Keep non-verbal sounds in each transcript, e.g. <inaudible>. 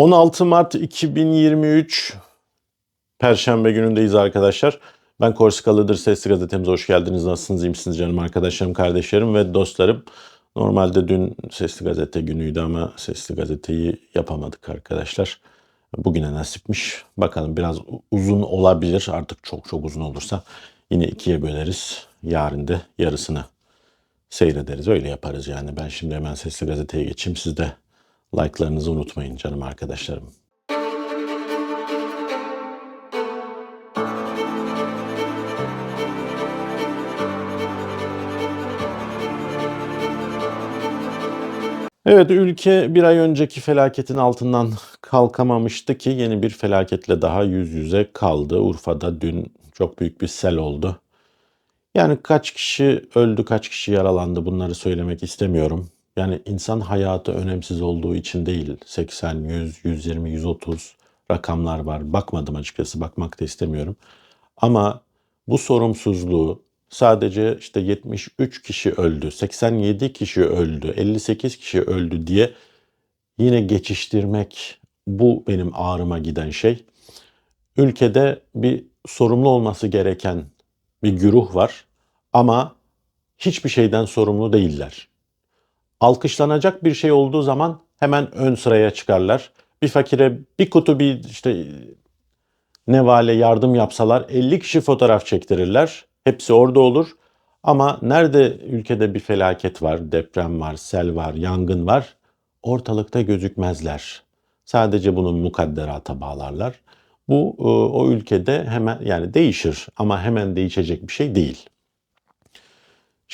16 Mart 2023 Perşembe günündeyiz arkadaşlar. Ben Korsikalıdır Sesli Gazetemize hoş geldiniz. Nasılsınız, iyi misiniz canım arkadaşlarım, kardeşlerim ve dostlarım. Normalde dün Sesli Gazete günüydü ama Sesli Gazeteyi yapamadık arkadaşlar. Bugüne nasipmiş. Bakalım biraz uzun olabilir. Artık çok çok uzun olursa yine ikiye böleriz. Yarın da yarısını seyrederiz. Öyle yaparız yani. Ben şimdi hemen Sesli Gazete'ye geçeyim. Siz de like'larınızı unutmayın canım arkadaşlarım. Evet ülke bir ay önceki felaketin altından kalkamamıştı ki yeni bir felaketle daha yüz yüze kaldı. Urfa'da dün çok büyük bir sel oldu. Yani kaç kişi öldü, kaç kişi yaralandı bunları söylemek istemiyorum. Yani insan hayatı önemsiz olduğu için değil. 80, 100, 120, 130 rakamlar var. Bakmadım açıkçası, bakmak da istemiyorum. Ama bu sorumsuzluğu sadece işte 73 kişi öldü, 87 kişi öldü, 58 kişi öldü diye yine geçiştirmek bu benim ağrıma giden şey. Ülkede bir sorumlu olması gereken bir güruh var ama hiçbir şeyden sorumlu değiller. Alkışlanacak bir şey olduğu zaman hemen ön sıraya çıkarlar. Bir fakire bir kutu bir işte nevale yardım yapsalar 50 kişi fotoğraf çektirirler. Hepsi orada olur. Ama nerede ülkede bir felaket var, deprem var, sel var, yangın var ortalıkta gözükmezler. Sadece bunu mukadderata bağlarlar. Bu e, o ülkede hemen yani değişir ama hemen değişecek bir şey değil.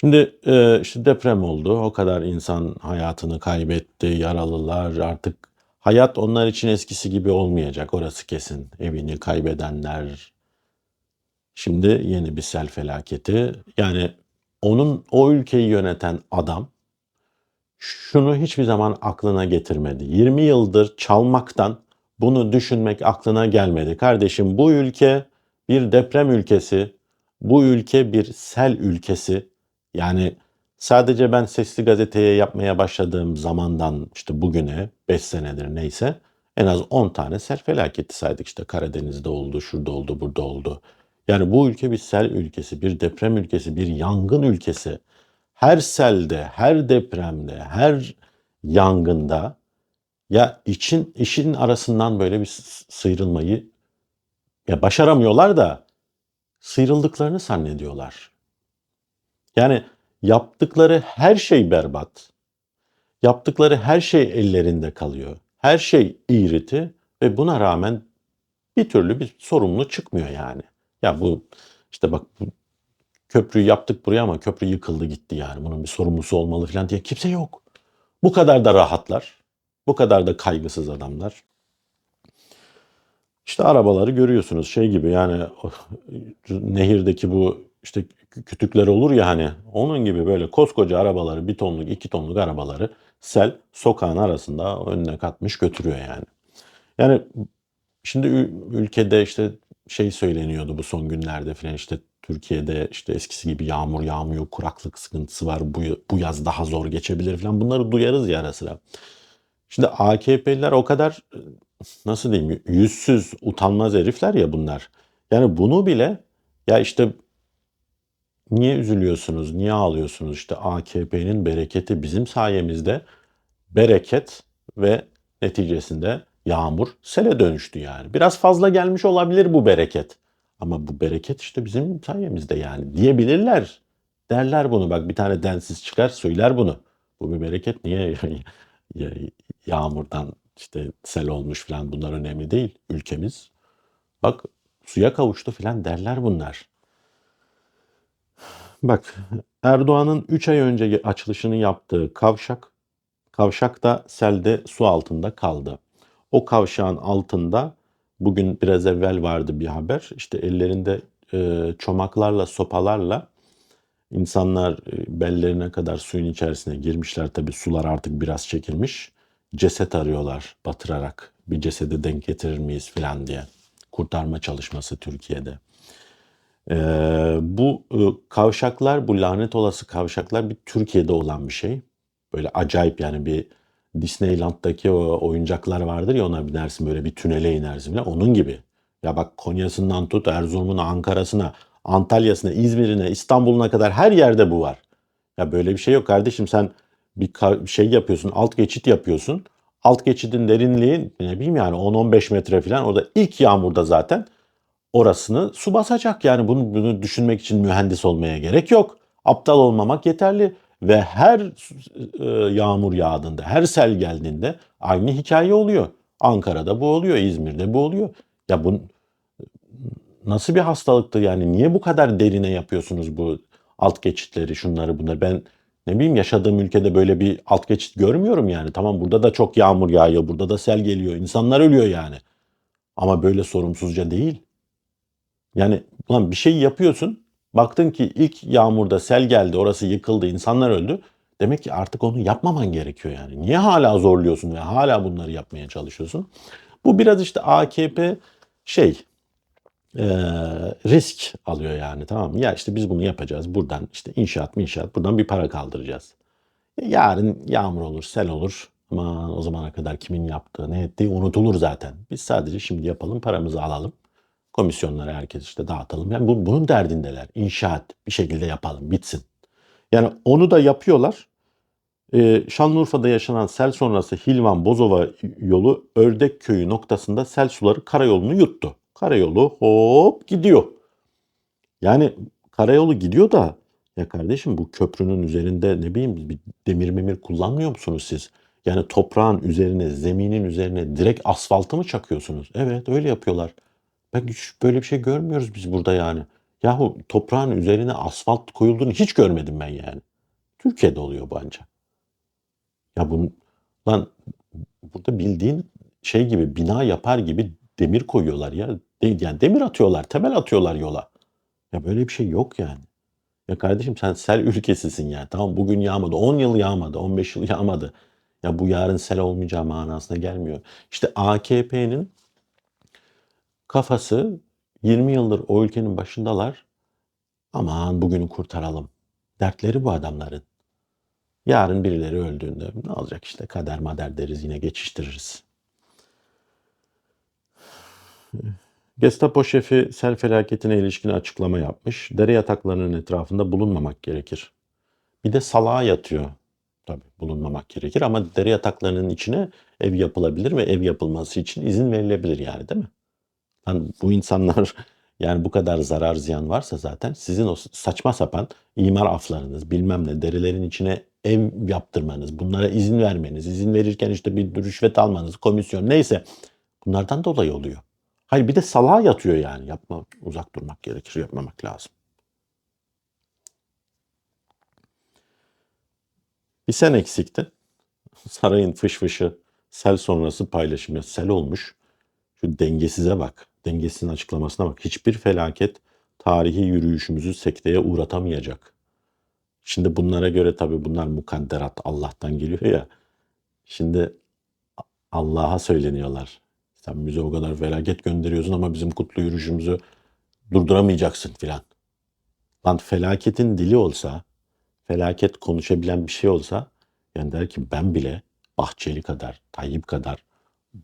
Şimdi e, işte deprem oldu. O kadar insan hayatını kaybetti. Yaralılar artık hayat onlar için eskisi gibi olmayacak. Orası kesin. Evini kaybedenler. Şimdi yeni bir sel felaketi. Yani onun o ülkeyi yöneten adam şunu hiçbir zaman aklına getirmedi. 20 yıldır çalmaktan bunu düşünmek aklına gelmedi. Kardeşim bu ülke bir deprem ülkesi. Bu ülke bir sel ülkesi. Yani sadece ben sesli gazeteye yapmaya başladığım zamandan işte bugüne 5 senedir neyse en az 10 tane sel felaketi saydık. İşte Karadeniz'de oldu, şurada oldu, burada oldu. Yani bu ülke bir sel ülkesi, bir deprem ülkesi, bir yangın ülkesi. Her selde, her depremde, her yangında ya için işin arasından böyle bir sıyrılmayı ya başaramıyorlar da sıyrıldıklarını zannediyorlar. Yani yaptıkları her şey berbat. Yaptıkları her şey ellerinde kalıyor. Her şey iğriti ve buna rağmen bir türlü bir sorumlu çıkmıyor yani. Ya bu işte bak bu köprüyü yaptık buraya ama köprü yıkıldı gitti yani. Bunun bir sorumlusu olmalı falan diye kimse yok. Bu kadar da rahatlar. Bu kadar da kaygısız adamlar. İşte arabaları görüyorsunuz şey gibi yani nehirdeki bu işte kütükler olur ya hani onun gibi böyle koskoca arabaları bir tonluk iki tonluk arabaları sel sokağın arasında önüne katmış götürüyor yani. Yani şimdi ülkede işte şey söyleniyordu bu son günlerde falan işte Türkiye'de işte eskisi gibi yağmur yağmıyor, kuraklık sıkıntısı var, bu, bu yaz daha zor geçebilir falan bunları duyarız ya ara sıra. Şimdi AKP'liler o kadar nasıl diyeyim yüzsüz, utanmaz herifler ya bunlar. Yani bunu bile ya işte niye üzülüyorsunuz, niye ağlıyorsunuz? İşte AKP'nin bereketi bizim sayemizde bereket ve neticesinde yağmur sele dönüştü yani. Biraz fazla gelmiş olabilir bu bereket. Ama bu bereket işte bizim sayemizde yani diyebilirler. Derler bunu bak bir tane densiz çıkar söyler bunu. Bu bir bereket niye <laughs> yağmurdan işte sel olmuş falan bunlar önemli değil. Ülkemiz bak suya kavuştu falan derler bunlar. Bak Erdoğan'ın 3 ay önce açılışını yaptığı kavşak, kavşak da selde su altında kaldı. O kavşağın altında bugün biraz evvel vardı bir haber. İşte ellerinde e, çomaklarla, sopalarla insanlar e, bellerine kadar suyun içerisine girmişler. Tabi sular artık biraz çekilmiş. Ceset arıyorlar batırarak. Bir cesede denk getirir miyiz filan diye. Kurtarma çalışması Türkiye'de. Ee, bu e, kavşaklar, bu lanet olası kavşaklar bir Türkiye'de olan bir şey. Böyle acayip yani bir Disneyland'daki o oyuncaklar vardır ya ona binersin böyle bir tünele inersin falan. Onun gibi. Ya bak Konya'sından tut Erzurum'una, Ankara'sına, Antalya'sına, İzmir'ine, İstanbul'una kadar her yerde bu var. Ya böyle bir şey yok kardeşim sen bir şey yapıyorsun, alt geçit yapıyorsun. Alt geçidin derinliği ne bileyim yani 10-15 metre falan. Orada ilk yağmurda zaten orasını su basacak. Yani bunu, bunu düşünmek için mühendis olmaya gerek yok. Aptal olmamak yeterli. Ve her e, yağmur yağdığında, her sel geldiğinde aynı hikaye oluyor. Ankara'da bu oluyor, İzmir'de bu oluyor. Ya bu nasıl bir hastalıktır yani? Niye bu kadar derine yapıyorsunuz bu alt geçitleri, şunları bunları? Ben ne bileyim yaşadığım ülkede böyle bir alt geçit görmüyorum yani. Tamam burada da çok yağmur yağıyor, burada da sel geliyor, insanlar ölüyor yani. Ama böyle sorumsuzca değil. Yani ulan bir şey yapıyorsun, baktın ki ilk yağmurda sel geldi, orası yıkıldı, insanlar öldü. Demek ki artık onu yapmaman gerekiyor yani. Niye hala zorluyorsun ve hala bunları yapmaya çalışıyorsun? Bu biraz işte AKP şey e, risk alıyor yani tamam mı? Ya işte biz bunu yapacağız buradan işte inşaat inşaat buradan bir para kaldıracağız. E, Yarın yağmur olur, sel olur. Ama o zamana kadar kimin yaptığı, ne ettiği unutulur zaten. Biz sadece şimdi yapalım, paramızı alalım. Komisyonlara herkes işte dağıtalım. Yani bu, bunun derdindeler. İnşaat bir şekilde yapalım, bitsin. Yani onu da yapıyorlar. Ee, Şanlıurfa'da yaşanan sel sonrası Hilvan Bozova yolu Ördek Köyü noktasında sel suları karayolunu yuttu. Karayolu hop gidiyor. Yani karayolu gidiyor da ya kardeşim bu köprünün üzerinde ne bileyim bir demir memir kullanmıyor musunuz siz? Yani toprağın üzerine, zeminin üzerine direkt asfaltı mı çakıyorsunuz? Evet öyle yapıyorlar. Ben hiç böyle bir şey görmüyoruz biz burada yani. Yahu toprağın üzerine asfalt koyulduğunu hiç görmedim ben yani. Türkiye'de oluyor bu ancak. Ya bunun lan burada bildiğin şey gibi bina yapar gibi demir koyuyorlar ya. De- Yani demir atıyorlar, temel atıyorlar yola. Ya böyle bir şey yok yani. Ya kardeşim sen sel ülkesisin ya. Tamam bugün yağmadı, 10 yıl yağmadı, 15 yıl yağmadı. Ya bu yarın sel olmayacağı manasına gelmiyor. İşte AKP'nin kafası 20 yıldır o ülkenin başındalar. Aman bugünü kurtaralım. Dertleri bu adamların. Yarın birileri öldüğünde ne olacak işte kader mader deriz yine geçiştiririz. Gestapo şefi sel felaketine ilişkin açıklama yapmış. Dere yataklarının etrafında bulunmamak gerekir. Bir de salağa yatıyor. Tabii bulunmamak gerekir ama dere yataklarının içine ev yapılabilir ve ev yapılması için izin verilebilir yani değil mi? Lan bu insanlar <laughs> yani bu kadar zarar ziyan varsa zaten sizin o saçma sapan imar aflarınız bilmem ne derelerin içine ev yaptırmanız, bunlara izin vermeniz, izin verirken işte bir rüşvet almanız, komisyon neyse bunlardan dolayı oluyor. Hayır bir de salağa yatıyor yani. Yapma, uzak durmak gerekir, yapmamak lazım. Bir sen eksikti. <laughs> Sarayın fış fışı sel sonrası paylaşımı sel olmuş. Şu dengesize bak. Dengesizin açıklamasına bak. Hiçbir felaket tarihi yürüyüşümüzü sekteye uğratamayacak. Şimdi bunlara göre tabii bunlar mukadderat Allah'tan geliyor ya. Şimdi Allah'a söyleniyorlar. Sen bize o kadar felaket gönderiyorsun ama bizim kutlu yürüyüşümüzü durduramayacaksın filan. Lan felaketin dili olsa, felaket konuşabilen bir şey olsa yani der ki ben bile Bahçeli kadar, Tayyip kadar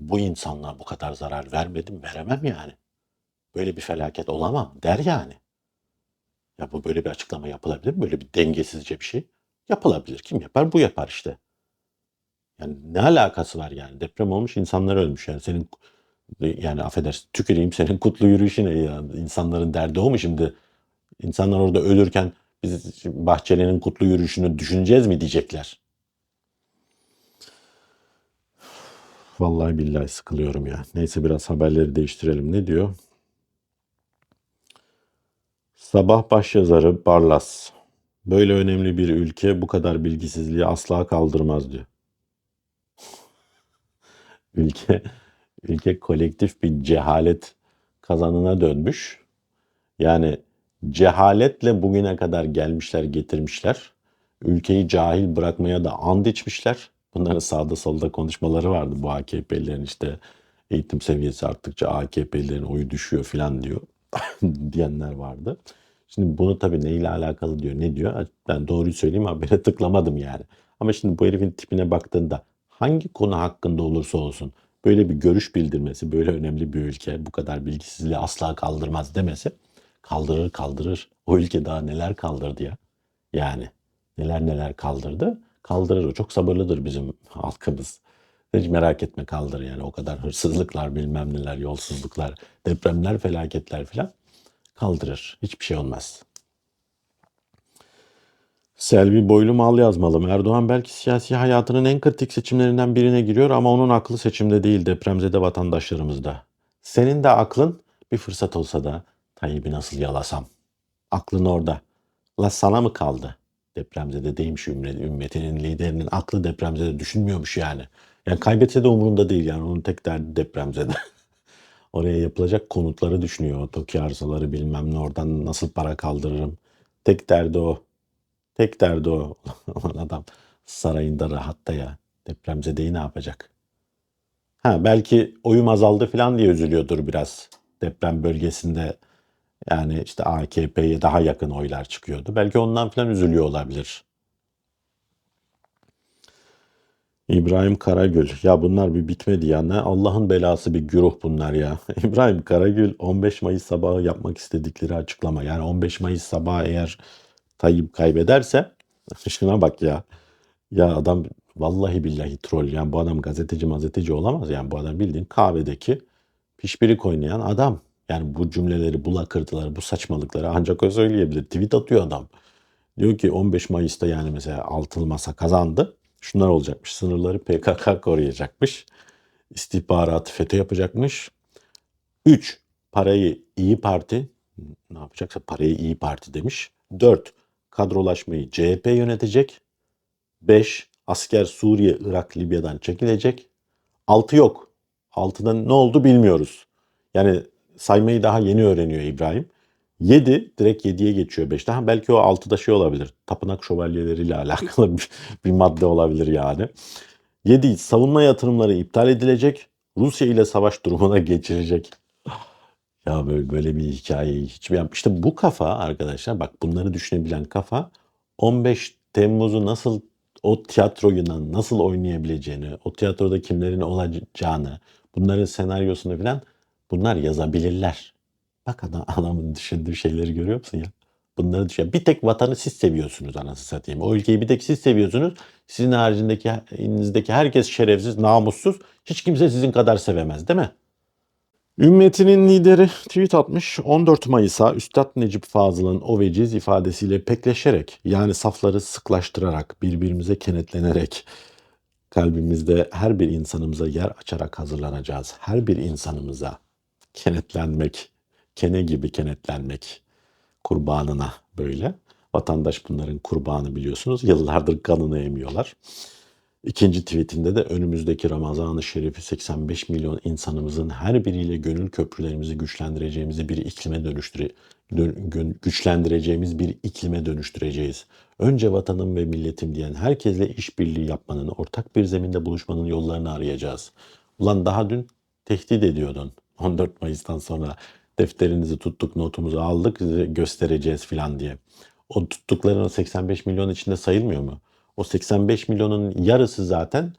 bu insanlığa bu kadar zarar vermedim, veremem yani. Böyle bir felaket olamam der yani. Ya bu böyle bir açıklama yapılabilir mi? Böyle bir dengesizce bir şey yapılabilir. Kim yapar? Bu yapar işte. Yani ne alakası var yani? Deprem olmuş, insanlar ölmüş. Yani senin yani affedersin tüküreyim senin kutlu yürüyüşüne ya. İnsanların derdi o mu şimdi? İnsanlar orada ölürken biz Bahçeli'nin kutlu yürüyüşünü düşüneceğiz mi diyecekler. Vallahi billahi sıkılıyorum ya. Neyse biraz haberleri değiştirelim. Ne diyor? Sabah başyazarı Barlas. Böyle önemli bir ülke bu kadar bilgisizliği asla kaldırmaz diyor. <laughs> Ülke ülke kolektif bir cehalet kazanına dönmüş. Yani cehaletle bugüne kadar gelmişler, getirmişler. Ülkeyi cahil bırakmaya da and içmişler. Bunların sağda solda konuşmaları vardı. Bu AKP'lilerin işte eğitim seviyesi arttıkça AKP'lilerin oyu düşüyor filan diyor <laughs> diyenler vardı. Şimdi bunu tabii neyle alakalı diyor, ne diyor? Ben doğruyu söyleyeyim habere tıklamadım yani. Ama şimdi bu herifin tipine baktığında hangi konu hakkında olursa olsun böyle bir görüş bildirmesi, böyle önemli bir ülke bu kadar bilgisizliği asla kaldırmaz demesi kaldırır kaldırır. O ülke daha neler kaldırdı ya. Yani neler neler kaldırdı. Kaldırır o. Çok sabırlıdır bizim halkımız. Hiç merak etme kaldır yani o kadar hırsızlıklar bilmem neler yolsuzluklar depremler felaketler filan kaldırır. Hiçbir şey olmaz. Selvi Boylu Mal yazmalım. Erdoğan belki siyasi hayatının en kritik seçimlerinden birine giriyor ama onun aklı seçimde değil depremzede vatandaşlarımızda. Senin de aklın bir fırsat olsa da Tayyip'i nasıl yalasam? Aklın orada. La sana mı kaldı? Depremzede değilmiş ümmet, ümmetinin liderinin aklı depremzede düşünmüyormuş yani. Yani kaybetse de umurunda değil yani onun tek derdi depremzede. <laughs> Oraya yapılacak konutları düşünüyor. TOKİ arsaları bilmem ne oradan nasıl para kaldırırım. Tek derdi o. Tek derdi o. <laughs> Adam sarayında rahatta ya. Depremzedeyi ne yapacak? Ha belki oyum azaldı falan diye üzülüyordur biraz. Deprem bölgesinde yani işte AKP'ye daha yakın oylar çıkıyordu. Belki ondan falan üzülüyor olabilir. İbrahim Karagül. Ya bunlar bir bitmedi ya. Ne Allah'ın belası bir güruh bunlar ya. <laughs> İbrahim Karagül 15 Mayıs sabahı yapmak istedikleri açıklama. Yani 15 Mayıs sabahı eğer Tayyip kaybederse <laughs> şuna bak ya. Ya adam vallahi billahi troll. Yani bu adam gazeteci gazeteci olamaz. Yani bu adam bildiğin kahvedeki pişpirik oynayan adam. Yani bu cümleleri, bu lakırtıları, bu saçmalıkları ancak o söyleyebilir. Tweet atıyor adam. Diyor ki 15 Mayıs'ta yani mesela altılı masa kazandı. Şunlar olacakmış. Sınırları PKK koruyacakmış. İstihbaratı FETÖ yapacakmış. 3. Parayı İyi Parti ne yapacaksa parayı İyi Parti demiş. 4. Kadrolaşmayı CHP yönetecek. 5. Asker Suriye, Irak, Libya'dan çekilecek. 6 yok. 6'da ne oldu bilmiyoruz. Yani saymayı daha yeni öğreniyor İbrahim. 7 direkt 7'ye geçiyor 5. Daha belki o 6'da şey olabilir. Tapınak şövalyeleriyle <laughs> alakalı bir, bir madde olabilir yani. 7 savunma yatırımları iptal edilecek. Rusya ile savaş durumuna <laughs> geçirecek. Ya böyle, böyle bir hikayeyi hiçbir yap. İşte bu kafa arkadaşlar bak bunları düşünebilen kafa 15 Temmuz'u nasıl o tiyatroyu nasıl oynayabileceğini, o tiyatroda kimlerin olacağını, bunların senaryosunu falan bunlar yazabilirler. Bak adam, <laughs> adamın düşündüğü şeyleri görüyor musun ya? Bunları düşün. Bir tek vatanı siz seviyorsunuz anasını satayım. O ülkeyi bir tek siz seviyorsunuz. Sizin haricindeki, elinizdeki herkes şerefsiz, namussuz. Hiç kimse sizin kadar sevemez değil mi? Ümmetinin lideri tweet atmış 14 Mayıs'a Üstad Necip Fazıl'ın o veciz ifadesiyle pekleşerek yani safları sıklaştırarak birbirimize kenetlenerek kalbimizde her bir insanımıza yer açarak hazırlanacağız. Her bir insanımıza kenetlenmek, kene gibi kenetlenmek kurbanına böyle. Vatandaş bunların kurbanı biliyorsunuz. Yıllardır kanını emiyorlar. İkinci tweetinde de önümüzdeki Ramazan-ı Şerif'i 85 milyon insanımızın her biriyle gönül köprülerimizi güçlendireceğimizi bir iklime dönüştüre dön, güçlendireceğimiz bir iklime dönüştüreceğiz. Önce vatanım ve milletim diyen herkesle işbirliği yapmanın, ortak bir zeminde buluşmanın yollarını arayacağız. Ulan daha dün tehdit ediyordun. 14 Mayıs'tan sonra defterinizi tuttuk, notumuzu aldık, göstereceğiz filan diye. O tuttukların 85 milyon içinde sayılmıyor mu? O 85 milyonun yarısı zaten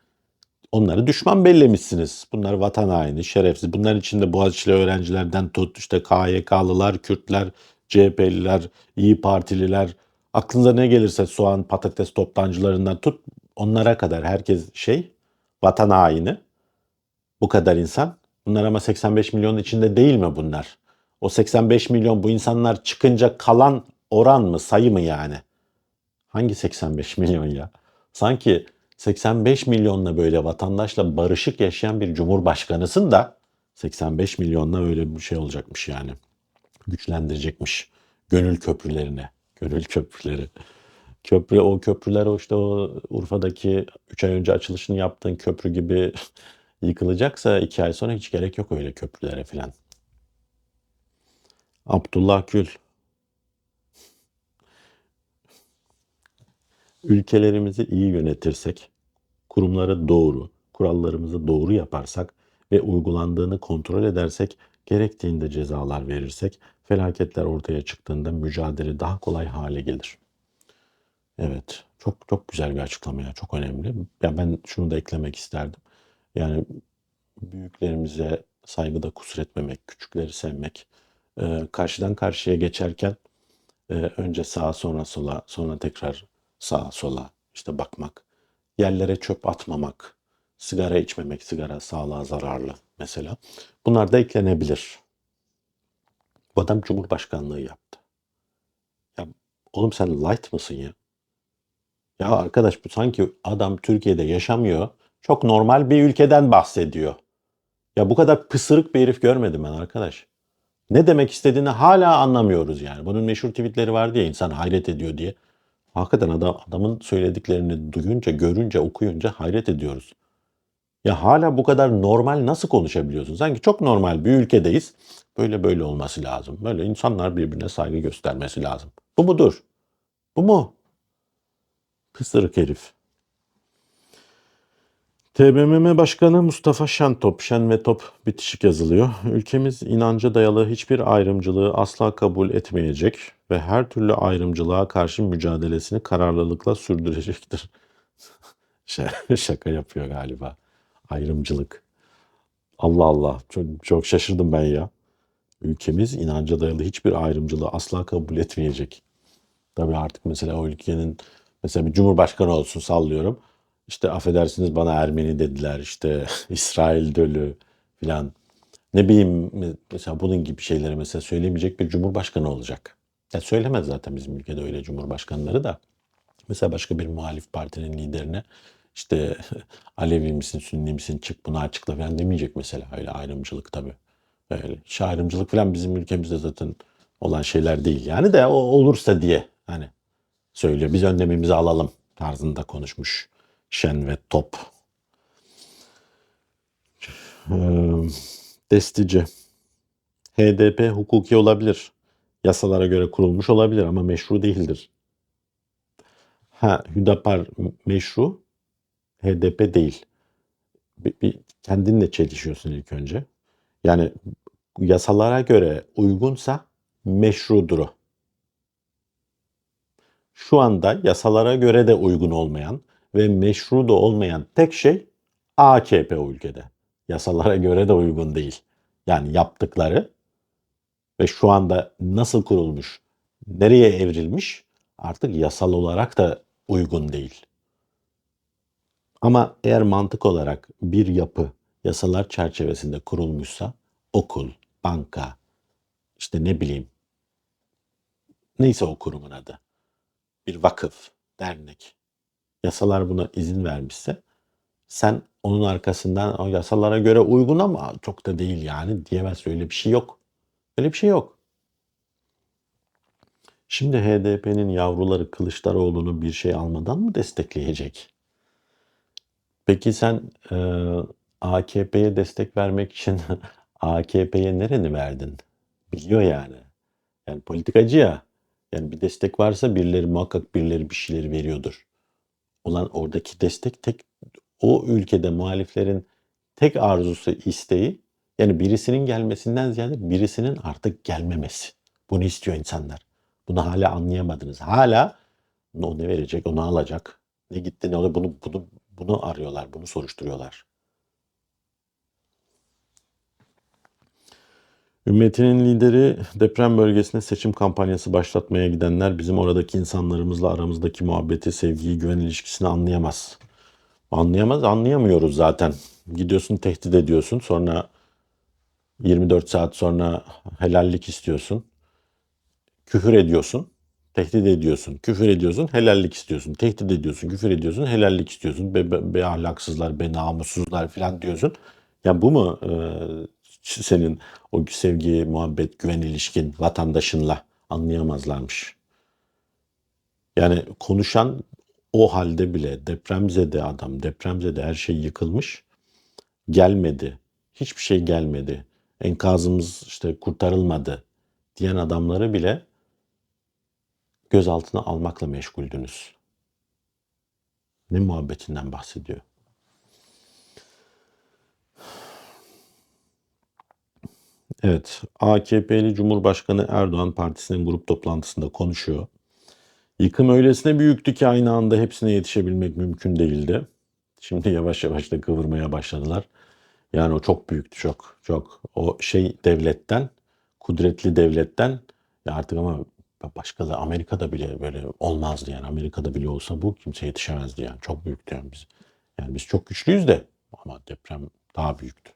onları düşman bellemişsiniz. Bunlar vatan haini, şerefsiz. Bunların içinde Boğaziçi'li öğrencilerden tut, işte KYK'lılar, Kürtler, CHP'liler, İyi Partililer, aklınıza ne gelirse soğan, patates toptancılarından tut, onlara kadar herkes şey, vatan haini. Bu kadar insan. Bunlar ama 85 milyon içinde değil mi bunlar? O 85 milyon bu insanlar çıkınca kalan oran mı, sayı mı yani? Hangi 85 <laughs> milyon ya? Sanki 85 milyonla böyle vatandaşla barışık yaşayan bir cumhurbaşkanısın da 85 milyonla öyle bir şey olacakmış yani. Güçlendirecekmiş gönül köprülerine. Gönül köprüleri. Köprü o köprüler o işte o Urfa'daki 3 ay önce açılışını yaptığın köprü gibi <laughs> yıkılacaksa 2 ay sonra hiç gerek yok öyle köprülere filan. Abdullah Gül Ülkelerimizi iyi yönetirsek, kurumları doğru, kurallarımızı doğru yaparsak ve uygulandığını kontrol edersek, gerektiğinde cezalar verirsek, felaketler ortaya çıktığında mücadele daha kolay hale gelir. Evet. Çok çok güzel bir açıklama ya. Çok önemli. Ya ben şunu da eklemek isterdim. Yani büyüklerimize saygıda kusur etmemek, küçükleri sevmek, eee, karşıdan karşıya geçerken eee, önce sağa sonra sola, sonra tekrar sağa sola işte bakmak, yerlere çöp atmamak, sigara içmemek, sigara sağlığa zararlı mesela. Bunlar da eklenebilir. Bu adam cumhurbaşkanlığı yaptı. Ya oğlum sen light mısın ya? Ya arkadaş bu sanki adam Türkiye'de yaşamıyor. Çok normal bir ülkeden bahsediyor. Ya bu kadar pısırık bir herif görmedim ben arkadaş. Ne demek istediğini hala anlamıyoruz yani. Bunun meşhur tweetleri var diye insan hayret ediyor diye. Hakikaten adam, adamın söylediklerini duyunca, görünce, okuyunca hayret ediyoruz. Ya hala bu kadar normal nasıl konuşabiliyorsun? Sanki çok normal bir ülkedeyiz. Böyle böyle olması lazım. Böyle insanlar birbirine saygı göstermesi lazım. Bu mudur? Bu mu? Pısırık herif. TBMM Başkanı Mustafa Şentop, Şen ve Top bitişik yazılıyor. Ülkemiz inanca dayalı hiçbir ayrımcılığı asla kabul etmeyecek ve her türlü ayrımcılığa karşı mücadelesini kararlılıkla sürdürecektir. <laughs> Şaka yapıyor galiba. Ayrımcılık. Allah Allah. Çok, çok şaşırdım ben ya. Ülkemiz inanca dayalı hiçbir ayrımcılığı asla kabul etmeyecek. Tabii artık mesela o ülkenin mesela bir cumhurbaşkanı olsun sallıyorum. İşte affedersiniz bana Ermeni dediler işte <laughs> İsrail dölü filan. Ne bileyim mesela bunun gibi şeyleri mesela söylemeyecek bir cumhurbaşkanı olacak. Ya söylemez zaten bizim ülkede öyle cumhurbaşkanları da. Mesela başka bir muhalif partinin liderine işte <laughs> Alevi misin, Sünni misin çık bunu açıkla falan demeyecek mesela. Öyle ayrımcılık tabii. Öyle. Hiç ayrımcılık falan bizim ülkemizde zaten olan şeyler değil. Yani de o olursa diye hani söylüyor. Biz önlemimizi alalım tarzında konuşmuş Şen ve Top. Ee, Destici. HDP hukuki olabilir. Yasalara göre kurulmuş olabilir ama meşru değildir. Ha, Hüdapar meşru, HDP değil. Bir, bir kendinle çelişiyorsun ilk önce. Yani yasalara göre uygunsa meşrudur o. Şu anda yasalara göre de uygun olmayan ve meşru da olmayan tek şey AKP o ülkede. Yasalara göre de uygun değil. Yani yaptıkları ve şu anda nasıl kurulmuş, nereye evrilmiş artık yasal olarak da uygun değil. Ama eğer mantık olarak bir yapı yasalar çerçevesinde kurulmuşsa okul, banka, işte ne bileyim neyse o kurumun adı bir vakıf, dernek yasalar buna izin vermişse sen onun arkasından o yasalara göre uygun ama çok da değil yani diyemez öyle bir şey yok. Öyle bir şey yok. Şimdi HDP'nin yavruları Kılıçdaroğlu'nu bir şey almadan mı destekleyecek? Peki sen e, AKP'ye destek vermek için <laughs> AKP'ye nereni verdin? Biliyor yani. Yani politikacı ya. Yani bir destek varsa birileri muhakkak birileri bir şeyleri veriyordur. Olan oradaki destek tek o ülkede muhaliflerin tek arzusu, isteği yani birisinin gelmesinden ziyade birisinin artık gelmemesi. Bunu istiyor insanlar. Bunu hala anlayamadınız. Hala o ne verecek, onu alacak. Ne gitti ne oldu bunu bunu bunu arıyorlar, bunu soruşturuyorlar. Ümmetinin lideri deprem bölgesine seçim kampanyası başlatmaya gidenler bizim oradaki insanlarımızla aramızdaki muhabbeti, sevgiyi, güven ilişkisini anlayamaz. Anlayamaz, anlayamıyoruz zaten. Gidiyorsun tehdit ediyorsun sonra 24 saat sonra helallik istiyorsun. Küfür ediyorsun. Tehdit ediyorsun. Küfür ediyorsun. Helallik istiyorsun. Tehdit ediyorsun. Küfür ediyorsun. Helallik istiyorsun. Be, be, be ahlaksızlar, be namussuzlar falan diyorsun. Ya bu mu e, senin o sevgi, muhabbet, güven ilişkin vatandaşınla anlayamazlarmış. Yani konuşan o halde bile depremzede adam, depremzede her şey yıkılmış. Gelmedi. Hiçbir şey gelmedi. Enkazımız işte kurtarılmadı diyen adamları bile gözaltına almakla meşguldünüz. Ne muhabbetinden bahsediyor? Evet, AKP'li Cumhurbaşkanı Erdoğan partisinin grup toplantısında konuşuyor. Yıkım öylesine büyüktü ki aynı anda hepsine yetişebilmek mümkün değildi. Şimdi yavaş yavaş da kıvırmaya başladılar. Yani o çok büyüktü çok çok. O şey devletten, kudretli devletten ya artık ama başka da Amerika'da bile böyle olmazdı yani. Amerika'da bile olsa bu kimse yetişemezdi yani. Çok büyüktü yani biz. Yani biz çok güçlüyüz de ama deprem daha büyüktü.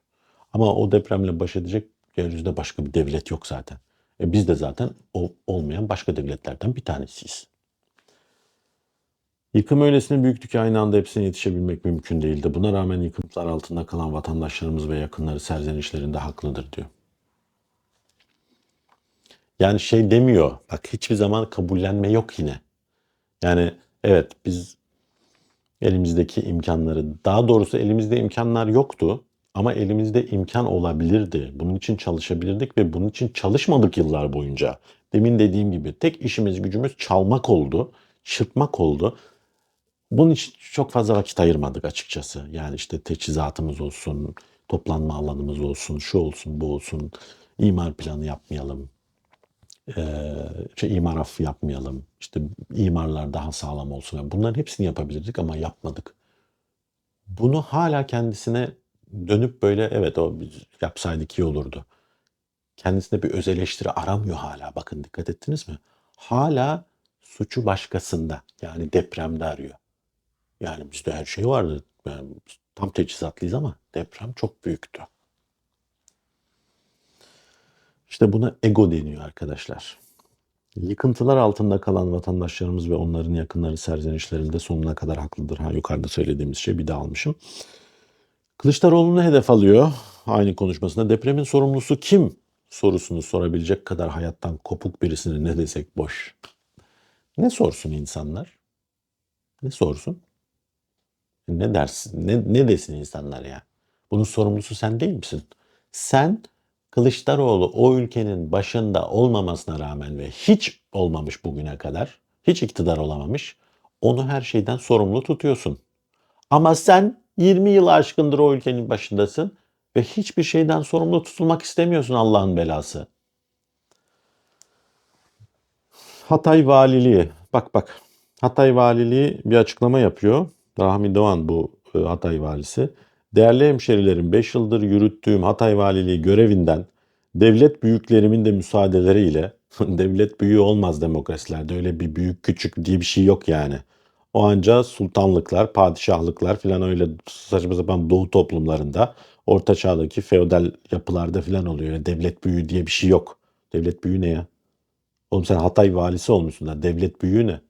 Ama o depremle baş edecek yeryüzünde başka bir devlet yok zaten. E biz de zaten o olmayan başka devletlerden bir tanesiyiz. Yıkım öylesine büyüktü ki aynı anda hepsine yetişebilmek mümkün değildi. Buna rağmen yıkımlar altında kalan vatandaşlarımız ve yakınları serzenişlerinde haklıdır diyor. Yani şey demiyor. Bak hiçbir zaman kabullenme yok yine. Yani evet biz elimizdeki imkanları, daha doğrusu elimizde imkanlar yoktu ama elimizde imkan olabilirdi. Bunun için çalışabilirdik ve bunun için çalışmadık yıllar boyunca. Demin dediğim gibi tek işimiz gücümüz çalmak oldu, çırpmak oldu. Bunun için çok fazla vakit ayırmadık açıkçası. Yani işte teçhizatımız olsun, toplanma alanımız olsun, şu olsun, bu olsun, imar planı yapmayalım, eee, şey, imar affı yapmayalım, işte imarlar daha sağlam olsun. Bunların hepsini yapabilirdik ama yapmadık. Bunu hala kendisine dönüp böyle evet o yapsaydık iyi olurdu. Kendisine bir öz eleştiri aramıyor hala. Bakın dikkat ettiniz mi? Hala suçu başkasında. Yani depremde arıyor. Yani bizde her şey vardı. Yani tam teçhizatlıyız ama deprem çok büyüktü. İşte buna ego deniyor arkadaşlar. Yıkıntılar altında kalan vatandaşlarımız ve onların yakınları serzenişlerinde sonuna kadar haklıdır. Ha yukarıda söylediğimiz şey bir daha almışım. Kılıçdaroğlu'nu hedef alıyor aynı konuşmasında. Depremin sorumlusu kim sorusunu sorabilecek kadar hayattan kopuk birisine ne desek boş. Ne sorsun insanlar? Ne sorsun? Ne dersin? Ne, ne desin insanlar ya? Bunun sorumlusu sen değil misin? Sen Kılıçdaroğlu o ülkenin başında olmamasına rağmen ve hiç olmamış bugüne kadar, hiç iktidar olamamış, onu her şeyden sorumlu tutuyorsun. Ama sen 20 yıl aşkındır o ülkenin başındasın ve hiçbir şeyden sorumlu tutulmak istemiyorsun Allah'ın belası. Hatay Valiliği, bak bak, Hatay Valiliği bir açıklama yapıyor. Rahmi Doğan bu e, Hatay Valisi. Değerli hemşerilerim 5 yıldır yürüttüğüm Hatay Valiliği görevinden devlet büyüklerimin de müsaadeleriyle <laughs> devlet büyüğü olmaz demokrasilerde öyle bir büyük küçük diye bir şey yok yani. O anca sultanlıklar, padişahlıklar filan öyle saçma sapan doğu toplumlarında orta çağdaki feodal yapılarda filan oluyor. Öyle devlet büyüğü diye bir şey yok. Devlet büyüğü ne ya? Oğlum sen Hatay valisi olmuşsun da devlet büyüğü ne?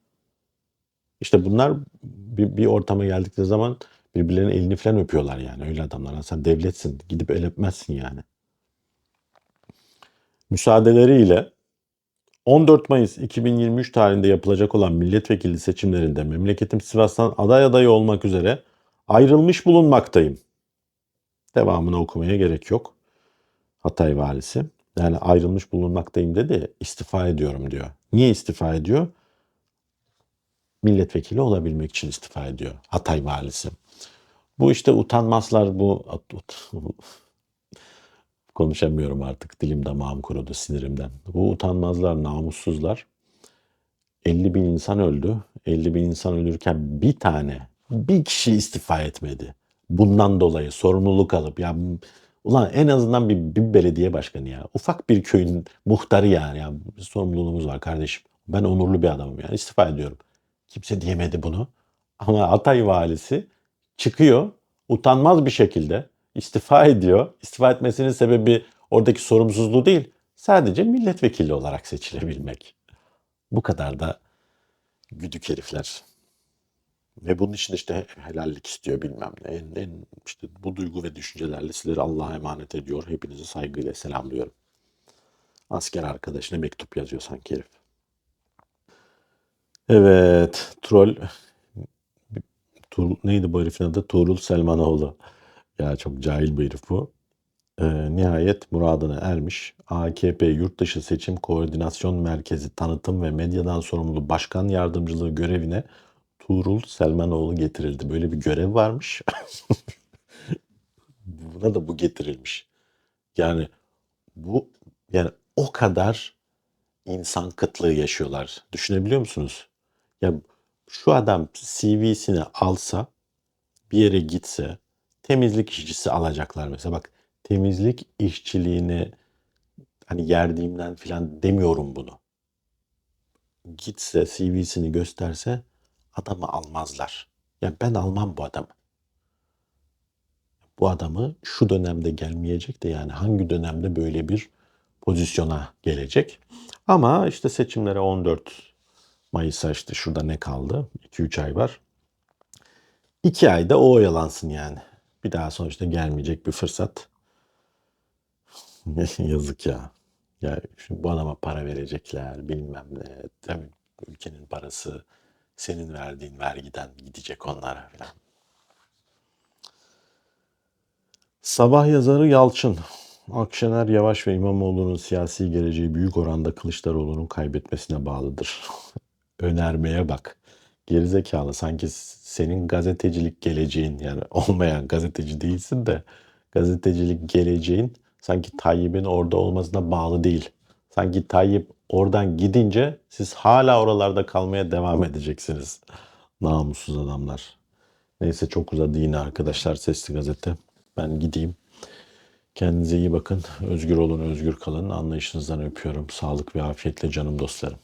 İşte bunlar bir, bir ortama geldikleri zaman birbirlerinin elini falan öpüyorlar yani öyle adamlar. Yani sen devletsin gidip el öpmezsin yani. Müsaadeleriyle 14 Mayıs 2023 tarihinde yapılacak olan milletvekili seçimlerinde memleketim Sivas'tan aday adayı olmak üzere ayrılmış bulunmaktayım. Devamını okumaya gerek yok. Hatay valisi. Yani ayrılmış bulunmaktayım dedi. istifa ediyorum diyor. Niye istifa ediyor? Milletvekili olabilmek için istifa ediyor. Hatay valisi. Bu işte utanmazlar bu konuşamıyorum artık dilim damağım kurudu sinirimden. Bu utanmazlar, namussuzlar 50 bin insan öldü. 50 bin insan ölürken bir tane, bir kişi istifa etmedi. Bundan dolayı sorumluluk alıp ya ulan en azından bir, bir belediye başkanı ya. Ufak bir köyün muhtarı yani. Ya, sorumluluğumuz var kardeşim. Ben onurlu bir adamım yani istifa ediyorum. Kimse diyemedi bunu. Ama Hatay valisi çıkıyor utanmaz bir şekilde istifa <laughs> ediyor. İstifa etmesinin sebebi oradaki sorumsuzluğu değil. Sadece milletvekili olarak seçilebilmek. Bu kadar da güdük herifler. Ve bunun için işte helallik istiyor bilmem ne. En, en işte bu duygu ve düşüncelerle sizleri Allah'a emanet ediyor. Hepinizi saygıyla selamlıyorum. Asker arkadaşına mektup yazıyor sanki herif. Evet, troll neydi bu herifin adı? Tuğrul Selmanoğlu. Ya çok cahil bir herif bu. Ee, nihayet muradına ermiş. AKP Yurtdışı Seçim Koordinasyon Merkezi Tanıtım ve Medyadan Sorumlu Başkan Yardımcılığı görevine Tuğrul Selmanoğlu getirildi. Böyle bir görev varmış. <laughs> Buna da bu getirilmiş. Yani bu yani o kadar insan kıtlığı yaşıyorlar. Düşünebiliyor musunuz? Ya şu adam CV'sini alsa bir yere gitse temizlik işçisi alacaklar mesela. Bak temizlik işçiliğini hani yerdiğimden falan demiyorum bunu. Gitse CV'sini gösterse adamı almazlar. Ya ben almam bu adamı. Bu adamı şu dönemde gelmeyecek de yani hangi dönemde böyle bir pozisyona gelecek. Ama işte seçimlere 14 Mayıs'a işte şurada ne kaldı? 2-3 ay var. 2 ayda o oyalansın yani. Bir daha sonuçta gelmeyecek bir fırsat. <laughs> Yazık ya. Ya şimdi bu adama para verecekler bilmem ne. Tabii ülkenin parası senin verdiğin vergiden gidecek onlara falan. Sabah yazarı Yalçın. Akşener Yavaş ve İmamoğlu'nun siyasi geleceği büyük oranda Kılıçdaroğlu'nun kaybetmesine bağlıdır. <laughs> Önermeye bak. Gerizekalı sanki senin gazetecilik geleceğin yani <laughs> olmayan gazeteci değilsin de gazetecilik geleceğin sanki Tayyip'in orada olmasına bağlı değil. Sanki Tayyip oradan gidince siz hala oralarda kalmaya devam edeceksiniz. Namussuz adamlar. Neyse çok uzadı yine arkadaşlar Sesli Gazete. Ben gideyim. Kendinize iyi bakın. Özgür olun, özgür kalın. Anlayışınızdan öpüyorum. Sağlık ve afiyetle canım dostlarım.